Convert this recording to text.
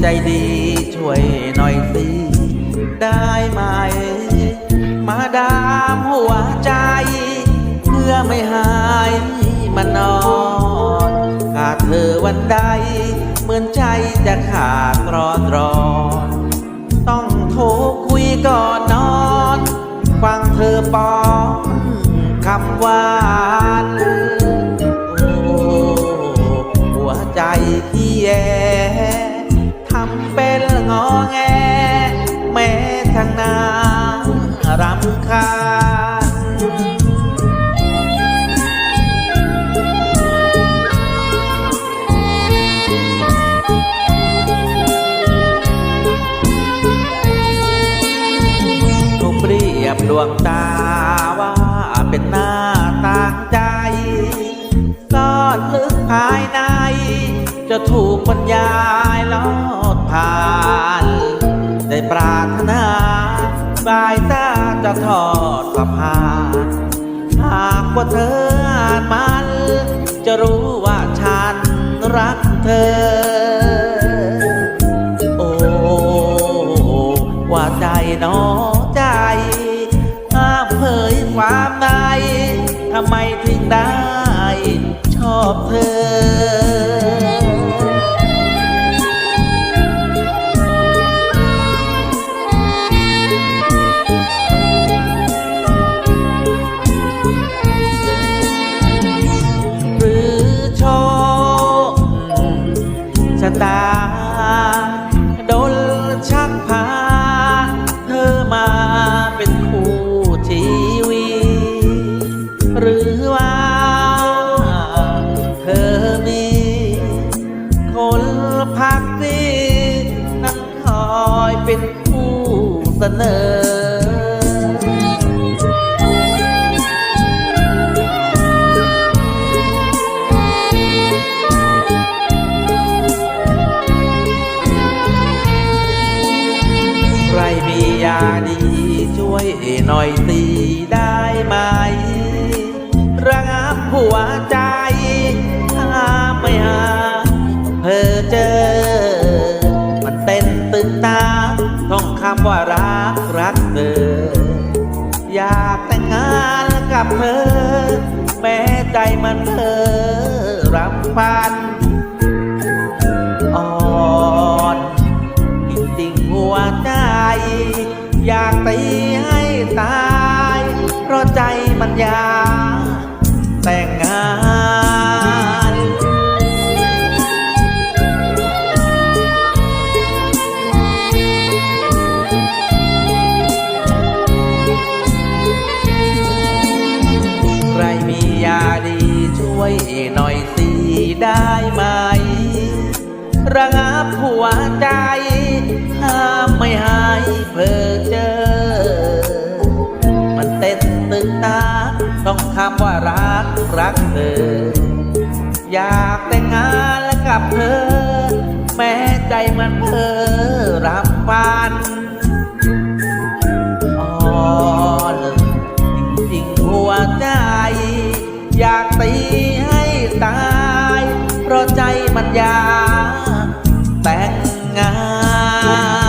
ใจดีช่วยหน่อยสิ ได้ไหม มาดามหัวใจ เพื่อไม่หายมานอนขาดเธอวันใด เหมือนใจจะขาดรอนรอนต้องโทรคุยก่อนนอน ฟังเธอป้อนคำหวานารำคาญถูกเปรียบดวงตาว่าเป็นหน้าต่างใจซ่อนลึกภายใน จะถูกบรรยายลอดผ่าน ได้ปรารถนาบายตา ทอดสะพานหากว่าเธออานมัน จะรู้ว่าฉันรักเธอ โอ้ว่าใจหนอใจห้ามเผยความในทำไมถึงได้ชอบเธอ ตา ดนชักพา เธอมาเป็นคู่ชีวิตหรือว่า เธอมี คนพักดีนั่งคอยเป็นผู้เสนอ หน่อยตีได้ไหม ระงับหัวใจถ้าไม่หาเพอเจอ มันเต้นตึงตาท่องคำว่ารักรักเธอ อยากแต่งงานกับเธอ แม้ใจมันเธอรำพันอ่อนจริงๆหัวใจอยากตีให้ ตาย เพราะใจมันยากแต่งงานใครมียาดีช่วยหน่อยสิได้ไหม ระงับหัวใจ ห้ามไม่หายเพ้อเจอ รักเธอ อยากแต่งงานและกับเธอ แม้ใจมันเพ้อรับฟันอ่อนจริงๆหัวใจ อยากตีให้ตาย เพราะใจมันอยากแต่งงาน